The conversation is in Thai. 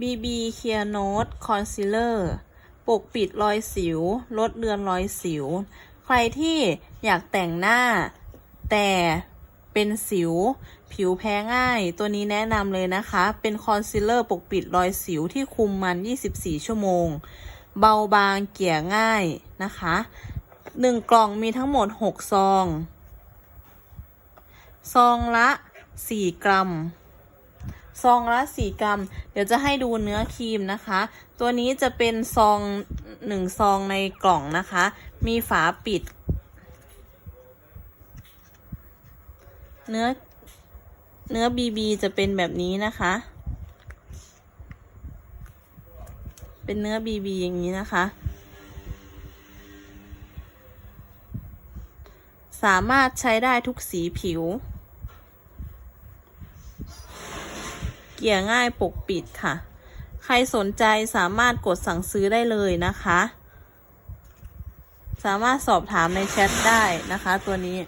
BB Clear Note Concealer ปกปิดรอยสิว ลดเลือนรอยสิว ใครที่อยากแต่งหน้า แต่เป็นสิว ผิวแพ้ง่าย ตัวนี้แนะนำเลยนะคะ เป็นคอนซีลเลอร์ปกปิดรอยสิวที่คุมมัน 24 ชั่วโมง เบาบางเกี่ยง่ายนะคะ1กล่องมีทั้งหมด 6 ซอง ซองละ 4 กรัม ซองละ4กรัม เดี๋ยวจะให้ดูเนื้อครีมนะคะ ตัวนี้จะเป็นซอง1ซองในกล่องนะคะ มีฝาปิด เนื้อเนื้อบีบีจะเป็นแบบนี้นะคะ เป็นเนื้อบีบีอย่างนี้นะคะ สามารถใช้ได้ทุกสีผิว เกี่ยง่ายปกปิดค่ะ ใครสนใจสามารถกดสั่งซื้อได้เลยนะคะ สามารถสอบถามในแชทได้นะคะตัวนี้